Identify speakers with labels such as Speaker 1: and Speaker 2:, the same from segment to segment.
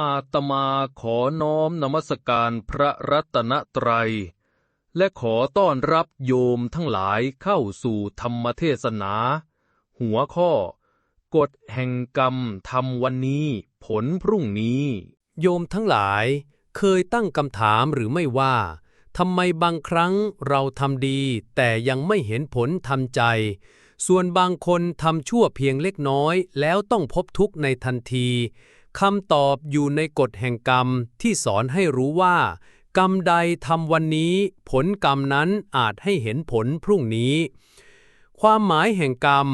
Speaker 1: อาตมาขอน้อมนมัสการพระรัตนตรัย และขอต้อนรับโยมทั้งหลายเข้าสู่ธรรมเทศนา หัวข้อ กฎแห่งกรรมทำวันนี้ ผลพรุ่งนี้
Speaker 2: โยมทั้งหลายเคยตั้งคำถามหรือไม่ว่าทำไมบางครั้งเราทำดี แต่ยังไม่เห็นผลทำใจ ส่วนบางคนทำชั่วเพียงเล็กน้อย แล้วต้องพบทุกข์ในทันที คำตอบอยู่ในกฎแห่งกรรมที่สอนให้รู้ว่า กรรมใดทำวันนี้ ผลกรรมนั้นอาจให้เห็นผลพรุ่งนี้ ความหมายแห่งกรรม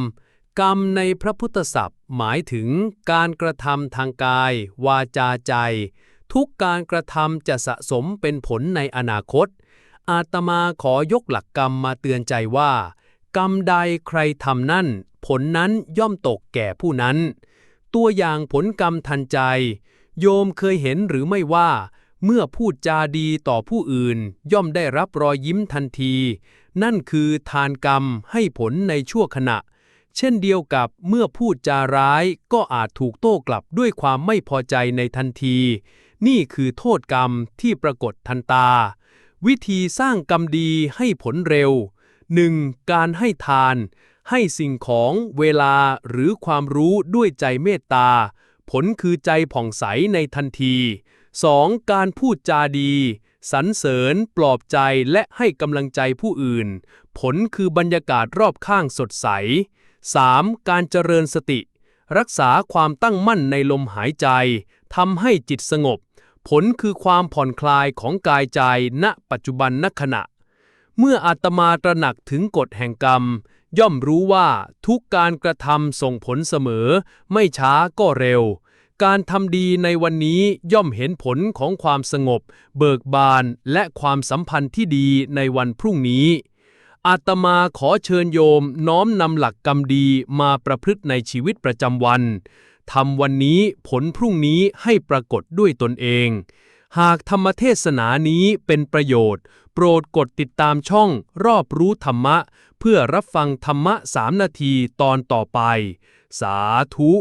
Speaker 2: กรรมในพระพุทธศัพท์ หมายถึงการกระทำทางกาย วาจาใจ ทุกการกระทำจะสะสมเป็นผลในอนาคต อาตมาขอยกหลักกรรมมาเตือนใจว่า กรรมใดใครทำนั่น ผลนั้นย่อมตกแก่ผู้นั้น ตัวอย่างผลกรรมทันใจ โยมเคยเห็นหรือไม่ว่า เมื่อพูดจาดีต่อผู้อื่น ย่อมได้รับรอยยิ้มทันที นั่นคือทานกรรมให้ผลในชั่วขณะ เช่นเดียวกับเมื่อพูดจาร้ายก็อาจถูกโต้กลับด้วยความไม่พอใจในทันที นี่คือโทษกรรมที่ปรากฏทันตา วิธีสร้างกรรมดีให้ผลเร็ว 1. การให้ทาน ให้สิ่งของเวลาหรือความรู้ด้วยใจเมตตา ผลคือใจผ่องใสในทันที 2. การพูดจาดี สรรเสริญ ปลอบใจและให้กำลังใจผู้อื่น ผลคือบรรยากาศรอบข้างสดใส 3. การเจริญสติ รักษาความตั้งมั่นในลมหายใจทำให้จิตสงบ ผลคือความผ่อนคลายของกายใจณปัจจุบันณขณะ เมื่ออาตมาตระหนักถึงกฎแห่งกรรม ย่อมรู้ว่าทุกการกระทำส่งผลเสมอ ไม่ช้าก็เร็ว การทำดีในวันนี้ย่อมเห็นผลของความสงบ เบิกบานและความสัมพันธ์ที่ดีในวันพรุ่งนี้ อาตมาขอเชิญโยมน้อมนำหลักกรรมดีมาประพฤติในชีวิตประจำวันทำวันนี้ผลพรุ่งนี้ให้ปรากฏด้วยตนเอง หากธรรมเทศนานี้เป็นประโยชน์ โปรดกดติดตามช่องรอบรู้ธรรมะ พื่อรับฟังธรรมะสามนาทีตอนต่อไป สาธุ